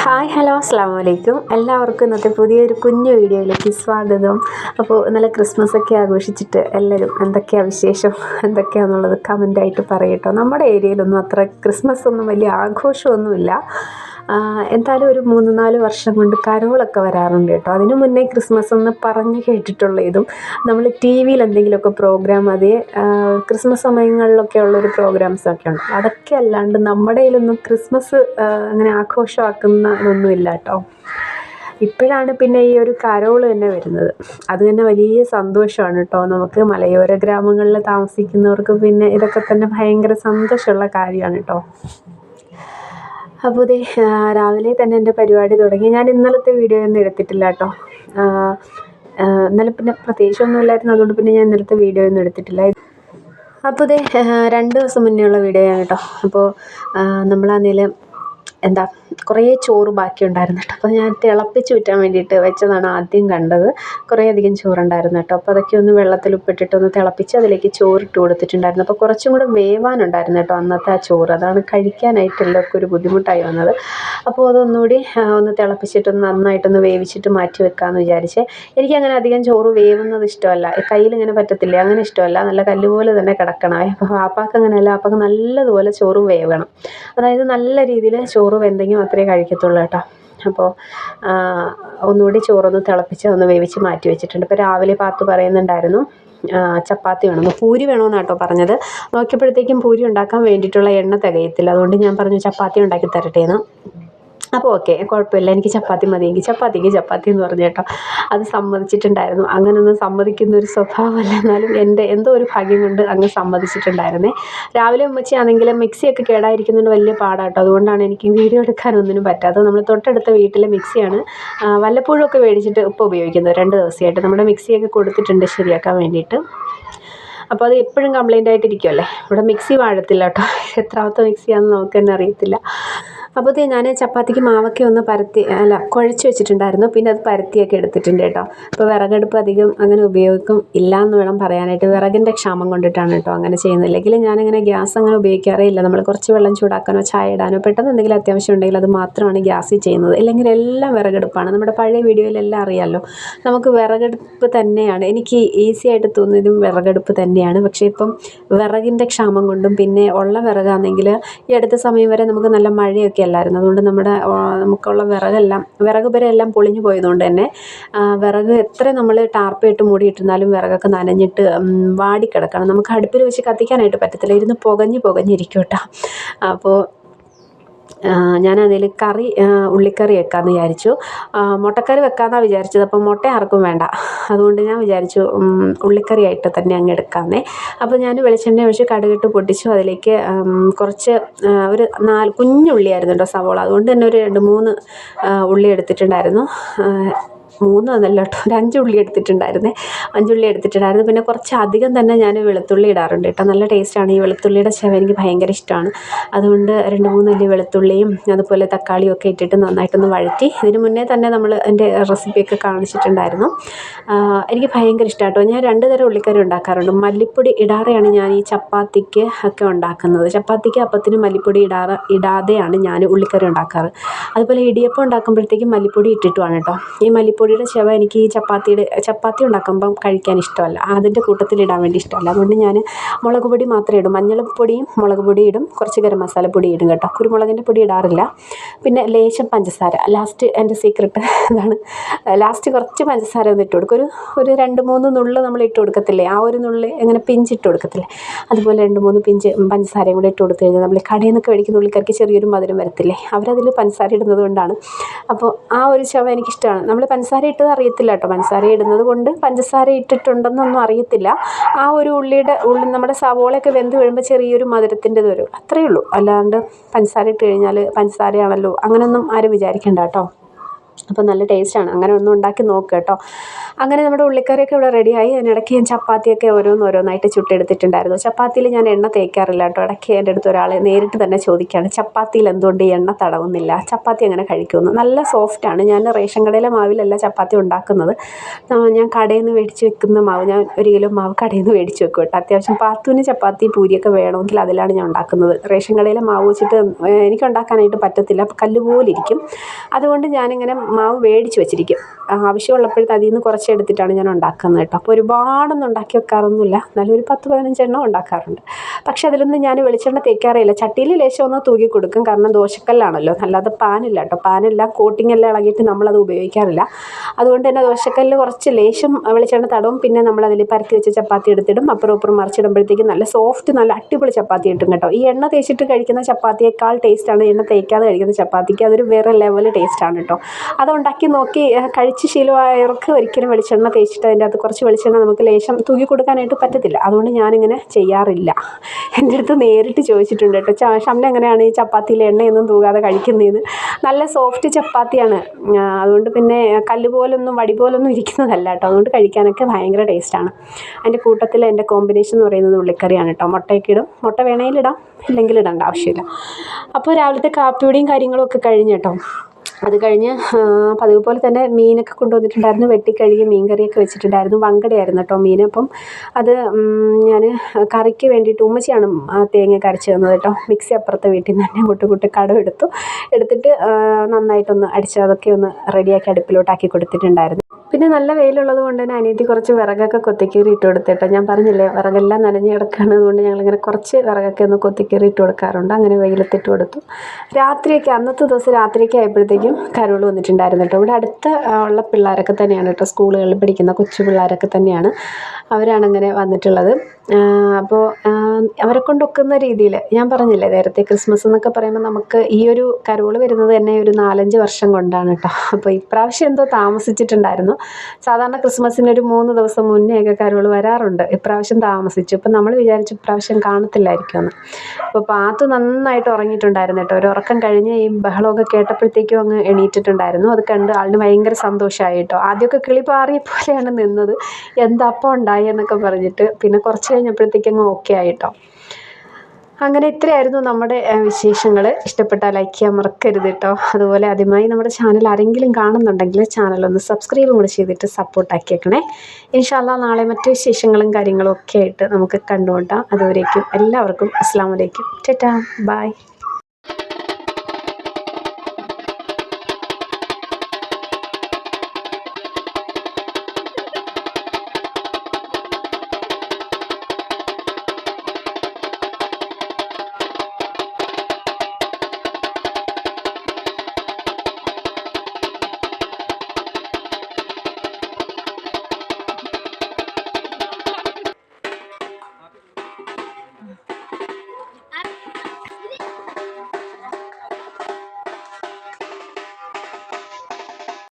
Hi hello അസ്സാം വലൈക്കും എല്ലാവർക്കും ഇന്നത്തെ പുതിയൊരു കുഞ്ഞു വീഡിയോയിലേക്ക് സ്വാഗതം. അപ്പോൾ നല്ല ക്രിസ്മസ് ഒക്കെ ആഘോഷിച്ചിട്ട് എല്ലാവരും എന്തൊക്കെയാണ് വിശേഷം? എന്തൊക്കെയാണെന്നുള്ളത് കമന്റായിട്ട് പറയട്ടോ. നമ്മുടെ ഏരിയയിലൊന്നും അത്ര ക്രിസ്മസ് ഒന്നും വലിയ ആഘോഷമൊന്നുമില്ല. എന്തായാലും ഒരു മൂന്ന് നാല് വർഷം കൊണ്ട് കരോളൊക്കെ വരാറുണ്ട് കേട്ടോ. അതിനു മുന്നേ ക്രിസ്മസ് എന്ന് പറഞ്ഞ് കേട്ടിട്ടുള്ള ഇതും നമ്മൾ ടി വിയിൽ എന്തെങ്കിലുമൊക്കെ പ്രോഗ്രാം അതേ ക്രിസ്മസ് സമയങ്ങളിലൊക്കെ ഉള്ളൊരു പ്രോഗ്രാംസൊക്കെ ഉണ്ട്. അതൊക്കെ അല്ലാണ്ട് നമ്മുടെ കയ്യിലൊന്നും ക്രിസ്മസ് അങ്ങനെ ആഘോഷമാക്കുന്ന ഇതൊന്നുമില്ല കേട്ടോ. ഇപ്പോഴാണ് പിന്നെ ഈ ഒരു കരോൾ തന്നെ വരുന്നത്. അത് തന്നെ വലിയ സന്തോഷമാണ് കേട്ടോ. നമുക്ക് മലയോര ഗ്രാമങ്ങളിൽ താമസിക്കുന്നവർക്ക് പിന്നെ ഇതൊക്കെ തന്നെ ഭയങ്കര സന്തോഷമുള്ള കാര്യമാണ് കേട്ടോ. അപ്പോൾ ഇതേ രാവിലെ തന്നെ എന്റെ പരിപാടി തുടങ്ങി. ഞാൻ ഇന്നലത്തെ വീഡിയോ ഒന്നും എടുത്തിട്ടില്ല കേട്ടോ ഇന്നലെ പിന്നെ പ്രത്യേകിച്ചൊന്നും ഇല്ലായിരുന്നു. അതുകൊണ്ട് പിന്നെ ഞാൻ ഇന്നലത്തെ വീഡിയോ ഒന്നും എടുത്തിട്ടില്ല. അപ്പോൾ ഇതേ രണ്ട് ദിവസം മുന്നേ ഉള്ള വീഡിയോ ആണ് കേട്ടോ അപ്പോൾ നമ്മളാന്നേലും എന്താ കുറേ ചോറ് ബാക്കിയുണ്ടായിരുന്നു കേട്ടോ. അപ്പോൾ ഞാൻ തിളപ്പിച്ച് ഊറ്റാൻ വേണ്ടിയിട്ട് വെച്ചതാണ് ആദ്യം കണ്ടത്. കുറേ അധികം ചോറുണ്ടായിരുന്നു കേട്ടോ. അപ്പോൾ അതൊക്കെ ഒന്ന് വെള്ളത്തിൽ ഉപ്പിട്ടിട്ട് ഒന്ന് തിളപ്പിച്ച് അതിലേക്ക് ചോറിട്ട് കൊടുത്തിട്ടുണ്ടായിരുന്നു. അപ്പോൾ കുറച്ചും കൂടെ വേവാനുണ്ടായിരുന്നു കേട്ടോ അന്നത്തെ ആ ചോറ്. അതാണ് കഴിക്കാനായിട്ട് എല്ലാവർക്കും ഒരു ബുദ്ധിമുട്ടായി വന്നത്. അപ്പോൾ അതൊന്നുകൂടി ഒന്ന് തിളപ്പിച്ചിട്ട് തിളപ്പിച്ചിട്ടൊന്ന് നന്നായിട്ടൊന്ന് വേവിച്ചിട്ട് മാറ്റി വെക്കാമെന്ന് വിചാരിച്ച് എനിക്കങ്ങനെ അധികം ചോറ് വേവുന്നത് ഇഷ്ടമല്ല. കയ്യിൽ ഇങ്ങനെ പറ്റത്തില്ല? അങ്ങനെ ഇഷ്ടമല്ല. നല്ല കല്ലുപോലെ തന്നെ കിടക്കണമേ അപ്പോൾ വാപ്പാക്ക് അങ്ങനെയല്ല. വാപ്പാക്ക് നല്ലതുപോലെ ചോറ് വേവണം. അതായത് നല്ല രീതിയിൽ ചോറ് വെന്തെങ്കിൽ മാത്രമേ കഴിക്കത്തുള്ളൂ കേട്ടോ. അപ്പോൾ ഒന്നുകൂടി ചോറൊന്ന് തിളപ്പിച്ച് ഒന്ന് വേവിച്ച് മാറ്റി വെച്ചിട്ടുണ്ട്. ഇപ്പോൾ രാവിലെ പാത്ത് പറയുന്നുണ്ടായിരുന്നു ചപ്പാത്തി വേണമെന്ന് പൂരി വേണമെന്നാണ് കേട്ടോ പറഞ്ഞത്. നോക്കിയപ്പോഴത്തേക്കും പൂരി ഉണ്ടാക്കാൻ വേണ്ടിയിട്ടുള്ള എണ്ണ തികയത്തില്ല. അതുകൊണ്ട് ഞാൻ പറഞ്ഞു ചപ്പാത്തി ഉണ്ടാക്കി തരട്ടെ എന്ന് അപ്പോൾ ഓക്കെ കുഴപ്പമില്ല. എനിക്ക് ചപ്പാത്തി മതി. എങ്കിൽ ചപ്പാത്തിക്ക് ചപ്പാത്തി എന്ന് പറഞ്ഞു കേട്ടോ. അത് സമ്മതിച്ചിട്ടുണ്ടായിരുന്നു. അങ്ങനൊന്നും സമ്മതിക്കുന്ന ഒരു സ്വഭാവമല്ല. എന്നാലും എന്റെ എന്തോ ഒരു ഭാഗ്യം കൊണ്ട് അങ്ങ് സമ്മതിച്ചിട്ടുണ്ടായിരുന്നേ. രാവിലെ ഉമ്മച്ചിയാണെങ്കിൽ മിക്സിയൊക്കെ കേടായിരിക്കുന്നതുകൊണ്ട് വലിയ പാടാട്ടോ അതുകൊണ്ടാണ് എനിക്ക് വീഡിയോ എടുക്കാനൊന്നിനും പറ്റാത്തത്. നമ്മൾ തൊട്ടടുത്ത വീട്ടിലെ മിക്സിയാണ് വല്ലപ്പോഴും ഒക്കെ മേടിച്ചിട്ട് ഇപ്പോൾ ഉപയോഗിക്കുന്നത്. രണ്ട് ദിവസമായിട്ട് നമ്മുടെ മിക്സിയൊക്കെ കൊടുത്തിട്ടുണ്ട് ശരിയാക്കാൻ വേണ്ടിയിട്ട്. അപ്പോൾ അത് എപ്പോഴും കംപ്ലൈന്റ് ആയിട്ടിരിക്കുമല്ലേ ഇവിടെ മിക്സി വാഴത്തില്ല കേട്ടോ. എത്രാമത്തെ മിക്സിയാണെന്ന് നമുക്ക് തന്നെ അറിയത്തില്ല. അപ്പോഴത്തേ ഞാൻ ചപ്പാത്തിക്ക് മാവൊക്കെ ഒന്ന് പരത്തി അല്ല കുഴച്ച് വെച്ചിട്ടുണ്ടായിരുന്നു. പിന്നെ അത് പരത്തിയൊക്കെ എടുത്തിട്ടുണ്ട് കേട്ടോ. അപ്പോൾ വിറകടുപ്പ് അധികം അങ്ങനെ ഉപയോഗിക്കും ഇല്ല എന്ന് വേണം പറയാനായിട്ട്. വിറകിന്റെ ക്ഷാമം കൊണ്ടിട്ടാണ് കേട്ടോ അങ്ങനെ ചെയ്യുന്നത്. ഞാനിങ്ങനെ ഞാനങ്ങനെ ഗ്യാസ് അങ്ങനെ ഉപയോഗിക്കാറേ ഇല്ല. നമ്മൾ കുറച്ച് വെള്ളം ചൂടാക്കാനോ ചായ ഇടാനോ പെട്ടെന്ന് എന്തെങ്കിലും അത്യാവശ്യം ഉണ്ടെങ്കിൽ അത് മാത്രമാണ് ഗ്യാസിൽ ചെയ്യുന്നത്. അല്ലെങ്കിൽ എല്ലാം വിറകടുപ്പാണ്. നമ്മുടെ പഴയ വീഡിയോയിലെല്ലാം അറിയാമല്ലോ നമുക്ക് വിറകടുപ്പ് തന്നെയാണ്. എനിക്ക് ഈസി ആയിട്ട് തോന്നിയതും വിറകടുപ്പ് തന്നെയാണ്. പക്ഷേ ഇപ്പം വിറകിന്റെ ക്ഷാമം കൊണ്ടും പിന്നെ ഉള്ള വിറകാണെങ്കിൽ ഈ അടുത്ത സമയം വരെ നമുക്ക് നല്ല മഴയൊക്കെ അല്ലായിരുന്നു അതുകൊണ്ട് നമ്മുടെ നമുക്കുള്ള വിറകെല്ലാം വിറക് പുരയെല്ലാം പൊളിഞ്ഞു പോയതുകൊണ്ട് തന്നെ വിറക് എത്ര നമ്മൾ ടാർപ്പയിട്ട് മൂടിയിട്ടിരുന്നാലും വിറകൊക്കെ നനഞ്ഞിട്ട് വാടിക്കിടക്കണം. നമുക്ക് അടുപ്പിൽ വെച്ച് കത്തിക്കാനായിട്ട് പറ്റത്തില്ല. ഇരുന്ന് പുകഞ്ഞ് പുകഞ്ഞിരിക്കും കേട്ടോ. അപ്പോൾ ഞാനതിൽ കറി ഉള്ളിക്കറി വെക്കാമെന്ന് വിചാരിച്ചു. മുട്ടക്കറി വെക്കാമെന്നാണ് വിചാരിച്ചത്. അപ്പം മുട്ട ആർക്കും വേണ്ട. അതുകൊണ്ട് ഞാൻ വിചാരിച്ചു ഉള്ളിക്കറി ആയിട്ട് തന്നെ അങ്ങ് എടുക്കാമെന്നേ അപ്പോൾ ഞാൻ വെളിച്ചെണ്ണ ഒഴിച്ച് കടുകിട്ട് പൊട്ടിച്ചു. അതിലേക്ക് കുറച്ച് ഒരു നാല് കുഞ്ഞുള്ളിയായിരുന്നു കേട്ടോ സവോള. അതുകൊണ്ട് തന്നെ ഒരു രണ്ട് മൂന്ന് ഉള്ളി എടുത്തിട്ടുണ്ടായിരുന്നു. മൂന്ന് എന്നല്ല കേട്ടോ ഒരു അഞ്ച് ഉള്ളി എടുത്തിട്ടുണ്ടായിരുന്നേ. അഞ്ചുള്ളി എടുത്തിട്ടുണ്ടായിരുന്നു. പിന്നെ കുറച്ച് അധികം തന്നെ ഞാൻ വെളുത്തുള്ളി ഇടാറുണ്ട് കേട്ടോ. നല്ല ടേസ്റ്റാണ് ഈ വെളുത്തുള്ളിയുടെ ചെവ എനിക്ക് ഭയങ്കര ഇഷ്ടമാണ്. അതുകൊണ്ട് രണ്ട് മൂന്ന് അല്ലി വെളുത്തുള്ളിയും അതുപോലെ തക്കാളിയും ഒക്കെ ഇട്ടിട്ട് നന്നായിട്ടൊന്ന് വഴറ്റി. ഇതിന് മുന്നേ തന്നെ നമ്മൾ എന്റെ റെസിപ്പിയൊക്കെ കാണിച്ചിട്ടുണ്ടായിരുന്നു. എനിക്ക് ഭയങ്കര ഇഷ്ടം കേട്ടോ. ഞാൻ രണ്ട് തരം ഉള്ളിക്കറി ഉണ്ടാക്കാറുണ്ട്. മല്ലിപ്പൊടി ഇടാറെയാണ് ഞാൻ ഈ ചപ്പാത്തിക്ക് ഒക്കെ ഉണ്ടാക്കുന്നത്. ചപ്പാത്തിക്ക് അപ്പത്തിന് മല്ലിപ്പൊടി ഇടാറ് ഇടാതെയാണ് ഞാൻ ഉള്ളിക്കറി ഉണ്ടാക്കാറ്. അതുപോലെ ഇടിയപ്പം ഉണ്ടാക്കുമ്പോഴത്തേക്കും മല്ലിപ്പൊടി ഇട്ടിട്ടുമാണ് കേട്ടോ. ഈ മല്ലിപ്പൊടി പൊടിയുടെ ചെവ എനിക്ക് ഈ ചപ്പാത്തിയുടെ ചപ്പാത്തി ഉണ്ടാക്കുമ്പം കഴിക്കാൻ ഇഷ്ടമല്ല. അതിന്റെ കൂട്ടത്തിൽ ഇടാൻ വേണ്ടി ഇഷ്ടമല്ല. അതുകൊണ്ട് ഞാൻ മുളക് പൊടി മാത്രമേ ഇടും. മഞ്ഞൾപ്പൊടിയും മുളക് പൊടി ഇടും. കുറച്ച് ഗരം മസാല പൊടി ഇടും കേട്ടോ. കുരുമുളകിന്റെ പൊടി ഇടാറില്ല. പിന്നെ ലേശം പഞ്ചസാര. ലാസ്റ്റ് എന്റെ സീക്രട്ട് ഇതാണ്. ലാസ്റ്റ് കുറച്ച് പഞ്ചസാര ഒന്ന് ഇട്ട് കൊടുക്കും. ഒരു ഒരു രണ്ട് മൂന്ന് നുള്ള് നമ്മൾ ഇട്ട് കൊടുക്കത്തില്ലേ? ആ ഒരു നുള്ളി എങ്ങനെ പിഞ്ച് ഇട്ട് കൊടുക്കത്തില്ലേ? അതുപോലെ രണ്ട് മൂന്ന് പിഞ്ച് പഞ്ചസാരയും കൂടെ ഇട്ട് കൊടുത്തു കഴിഞ്ഞാൽ നമ്മൾ കടയിൽ നിന്നൊക്കെ മേടിക്കുന്ന ഉള്ളിക്കറിക്ക് ചെറിയൊരു മധുരം വരത്തില്ലേ? അവരതിൽ പഞ്ചസാര ഇടുന്നത് കൊണ്ടാണ്. അപ്പോൾ ആ ഒരു ചവ എനിക്കിഷ്ടമാണ്. നമ്മൾ പഞ്ചസാര പഞ്ചസാര ഇട്ടത് അറിയത്തില്ല കേട്ടോ പഞ്ചസാര ഇടുന്നത് കൊണ്ട് പഞ്ചസാര ഇട്ടിട്ടുണ്ടെന്നൊന്നും അറിയത്തില്ല. ആ ഒരു ഉള്ളിയുടെ ഉള്ളി നമ്മുടെ സവോളയൊക്കെ വെന്ത് വീഴുമ്പോൾ ചെറിയൊരു മധുരത്തിന്റെത് വരും. അത്രയേ ഉള്ളൂ. അല്ലാണ്ട് പഞ്ചസാര ഇട്ട് കഴിഞ്ഞാൽ പഞ്ചസാരയാണല്ലോ. അങ്ങനെയൊന്നും ആരും വിചാരിക്കേണ്ട കേട്ടോ അപ്പോൾ നല്ല ടേസ്റ്റാണ് അങ്ങനെ ഒന്നും ഉണ്ടാക്കി നോക്ക് കേട്ടോ അങ്ങനെ നമ്മുടെ ഉള്ളിക്കറിയൊക്കെ ഇവിടെ റെഡിയായി അതിനിടയ്ക്ക് ഞാൻ ചപ്പാത്തിയൊക്കെ ഓരോന്നോരോന്നായിട്ട് ചുട്ടെടുത്തിട്ടുണ്ടായിരുന്നു. ചപ്പാത്തിയിൽ ഞാൻ എണ്ണ തേക്കാറില്ല കേട്ടോ. ഇടയ്ക്ക് എന്റെ അടുത്ത് ഒരാൾ നേരിട്ട് തന്നെ ചോദിക്കുകയാണ് ചപ്പാത്തിയിൽ എന്തുകൊണ്ട് എണ്ണ തടവുന്നില്ല? ചപ്പാത്തി അങ്ങനെ കഴിക്കുമെന്ന്? നല്ല സോഫ്റ്റാണ് ഞാൻ റേഷൻ കടയിലെ മാവിലല്ല ചപ്പാത്തി ഉണ്ടാക്കുന്നത്. ഞാൻ കടയിൽ നിന്ന് മേടിച്ച് വെക്കുന്ന മാവ് ഞാൻ ഒരു കിലോ മാവ് കടയിൽ നിന്ന് മേടിച്ച് വെക്കും കേട്ടോ. അത്യാവശ്യം പാത്തുവിന് ചപ്പാത്തി പൂരിയൊക്കെ വേണമെങ്കിൽ അതിലാണ് ഞാൻ ഉണ്ടാക്കുന്നത്. റേഷൻ കടയിലെ മാവ് വെച്ചിട്ട് എനിക്ക് ഉണ്ടാക്കാനായിട്ട് പറ്റത്തില്ല. കല്ല് പോലെ ഇരിക്കും. അതുകൊണ്ട് ഞാനിങ്ങനെ മാവ് മേടിച്ച് വെച്ചിരിക്കും. ആവശ്യമുള്ളപ്പോഴത്തെ അതിൽ നിന്ന് കുറച്ച് എടുത്തിട്ടാണ് ഞാൻ ഉണ്ടാക്കുന്നത് കേട്ടോ. അപ്പോൾ ഒരുപാടൊന്നും ഉണ്ടാക്കി വെക്കാറൊന്നുമില്ല. എന്നാലും ഒരു പത്ത് പതിനഞ്ചെണ്ണം ഉണ്ടാക്കാറുണ്ട്. പക്ഷേ അതിലൊന്നും ഞാൻ വെളിച്ചെണ്ണ തേക്കാറില്ല ചട്ടിയിൽ ലേശം ഒന്ന് തൂക്കി കൊടുക്കും. കാരണം ദോശക്കല്ലാണല്ലോ. അല്ലാതെ പാനില്ല കേട്ടോ. പാനെല്ലാം കോട്ടിംഗ് എല്ലാം ഇളകിയിട്ട് നമ്മളത് ഉപയോഗിക്കാറില്ല. അതുകൊണ്ട് തന്നെ ദോശക്കല്ലിൽ കുറച്ച് ലേശം വെളിച്ചെണ്ണ തടവും പിന്നെ നമ്മൾ അതിൽ പരത്തി വെച്ച ചപ്പാത്തി എടുത്തിടും. അപ്പുറം അപ്പുറം മറിച്ചിടുമ്പോഴത്തേക്കും നല്ല സോഫ്റ്റ് നല്ല അടിപൊളി ചപ്പാത്തി കിട്ടും കേട്ടോ. ഈ എണ്ണ തേച്ചിട്ട് കഴിക്കുന്ന ചപ്പാത്തിയേക്കാൾ ടേസ്റ്റാണ് എണ്ണ തേക്കാതെ കഴിക്കുന്ന ചപ്പാത്തിക്ക് അതൊരു വേറെ ലെവൽ ടേസ്റ്റാണ് കേട്ടോ. അത് ഉണ്ടാക്കി നോക്കി കഴിച്ച് ശീലമായവർക്ക് ഒരിക്കലും വെളിച്ചെണ്ണ തേച്ചിട്ട് അതിന്റെ അകത്ത് കുറച്ച് വെളിച്ചെണ്ണ നമുക്ക് ലേശം തൂക്കി കൊടുക്കാനായിട്ട് പറ്റത്തില്ല. അതുകൊണ്ട് ഞാനിങ്ങനെ ചെയ്യാറില്ല. എന്റെ അടുത്ത് നേരിട്ട് ചോദിച്ചിട്ടുണ്ട് കേട്ടോ ഷംന എങ്ങനെയാണ് ഈ ചപ്പാത്തിയിൽ എണ്ണയൊന്നും തൂകാതെ കഴിക്കുന്നതെന്ന്? നല്ല സോഫ്റ്റ് ചപ്പാത്തിയാണ്. അതുകൊണ്ട് പിന്നെ കല്ല് പോലൊന്നും വടി പോലൊന്നും ഇരിക്കുന്നതല്ല കേട്ടോ. അതുകൊണ്ട് കഴിക്കാനൊക്കെ ഭയങ്കര ടേസ്റ്റാണ്. അതിന്റെ കൂട്ടത്തിൽ എന്റെ കോമ്പിനേഷൻ എന്ന് പറയുന്നത് ഉള്ളിക്കറിയാണ് കേട്ടോ. മുട്ടയൊക്കെ ഇടും. മുട്ട വേണമെങ്കിൽ ഇല്ലെങ്കിൽ ഇടേണ്ട ആവശ്യമില്ല. അപ്പോൾ രാവിലത്തെ കാപ്പിയുടെയും കാര്യങ്ങളും ഒക്കെ കഴിഞ്ഞ് കേട്ടോ. അത് കഴിഞ്ഞ് പതിവ് പോലെ തന്നെ മീനൊക്കെ കൊണ്ടുവന്നിട്ടുണ്ടായിരുന്നു. വെട്ടിക്കഴുകി മീൻ കറിയൊക്കെ വെച്ചിട്ടുണ്ടായിരുന്നു. വങ്കടയായിരുന്നു കേട്ടോ മീൻ. അപ്പം അത് ഞാൻ കറിക്ക് വേണ്ടിയിട്ട് ഉമ്മച്ചിയാണ് തേങ്ങ കരച്ച് തന്നത് കേട്ടോ. മിക്സി അപ്പുറത്തെ വീട്ടിൽ നിന്ന് തന്നെ കൂട്ട് കൂട്ട് കടം എടുത്തു. എടുത്തിട്ട് നന്നായിട്ടൊന്ന് അടിച്ച് അതൊക്കെ ഒന്ന് റെഡിയാക്കി അടുപ്പിലോട്ടാക്കി കൊടുത്തിട്ടുണ്ടായിരുന്നു. പിന്നെ നല്ല വെയിലുള്ളത് കൊണ്ട് തന്നെ അനിയത്തി കുറച്ച് വിറകൊക്കെ കൊത്തിക്കീറി ഇട്ട് കൊടുത്തേട്ടോ. ഞാൻ പറഞ്ഞില്ലേ വിറകെല്ലാം നനഞ്ഞ് കിടക്കുകയാണ് അതുകൊണ്ട് ഞങ്ങളിങ്ങനെ കുറച്ച് വിറകൊക്കെ ഒന്ന് കൊത്തിക്കീറി ഇട്ട് കൊടുക്കാറുണ്ട്. അങ്ങനെ വെയിലത്തിട്ട് കൊടുത്തു. രാത്രിയൊക്കെ അന്നത്തെ ദിവസം രാത്രിയൊക്കെ ആയപ്പോഴത്തേക്കും കരോൾ വന്നിട്ടുണ്ടായിരുന്നു കേട്ടോ. ഇവിടെ അടുത്ത ഉള്ള പിള്ളേരൊക്കെ തന്നെയാണ് കേട്ടോ സ്കൂളുകളിൽ പഠിക്കുന്ന കൊച്ചു പിള്ളേരൊക്കെ തന്നെയാണ് അവരാണ് അങ്ങനെ വന്നിട്ടുള്ളത്. അപ്പോൾ അവരെ കൊണ്ടൊക്കുന്ന രീതിയിൽ ഞാൻ പറഞ്ഞില്ലേ നേരത്തെ ക്രിസ്മസ് എന്നൊക്കെ പറയുമ്പോൾ നമുക്ക് ഈ ഒരു കരോൾ വരുന്നത് തന്നെ ഒരു നാലഞ്ച് വർഷം കൊണ്ടാണ് കേട്ടോ. അപ്പോൾ ഇപ്രാവശ്യം എന്തോ താമസിച്ചിട്ടുണ്ടായിരുന്നു. സാധാരണ ക്രിസ്മസിന് ഒരു മൂന്ന് ദിവസം മുന്നേ ഒക്കെ കരോൾ വരാറുണ്ട്. ഇപ്രാവശ്യം താമസിച്ചു. ഇപ്പം നമ്മൾ വിചാരിച്ചു ഇപ്രാവശ്യം കാണത്തില്ലായിരിക്കും എന്ന് അപ്പോൾ പാത്തു നന്നായിട്ട് ഉറങ്ങിയിട്ടുണ്ടായിരുന്നു കേട്ടോ. ഒരു ഉറക്കം കഴിഞ്ഞ് ഈ ബഹളമൊക്കെ കേട്ടപ്പോഴത്തേക്കും അങ്ങ് എണീറ്റിട്ടുണ്ടായിരുന്നു. അത് കണ്ട് ആളിന് ഭയങ്കര സന്തോഷമായി കേട്ടോ. ആദ്യമൊക്കെ കിളി പാറിയ പോലെയാണ് നിന്നത്. എന്താ അപ്പം ഉണ്ടായി എന്നൊക്കെ പറഞ്ഞിട്ട് പിന്നെ കുറച്ച് കഴിഞ്ഞപ്പോഴത്തേക്കും അങ്ങ് ഓക്കെ ആയിട്ടോ അങ്ങനെ ഇത്രയായിരുന്നു നമ്മുടെ വിശേഷങ്ങൾ ഇഷ്ടപ്പെട്ടാൽ ലൈക്ക് ചെയ്യാൻ മറക്കരുത് കേട്ടോ അതുപോലെ ആദ്യമായി നമ്മുടെ ചാനൽ ആരെങ്കിലും കാണുന്നുണ്ടെങ്കിൽ ചാനൽ ഒന്ന് സബ്സ്ക്രൈബും കൂടെ ചെയ്തിട്ട് സപ്പോർട്ടാക്കിയേക്കണേ ഇൻഷാല്ലാ നാളെ മറ്റു വിശേഷങ്ങളും കാര്യങ്ങളും ഒക്കെ ആയിട്ട് നമുക്ക് കണ്ടുകൊണ്ടാം അതുവരേക്കും എല്ലാവർക്കും അസ്സാം വലൈക്കും ചേട്ടാ ബൈ.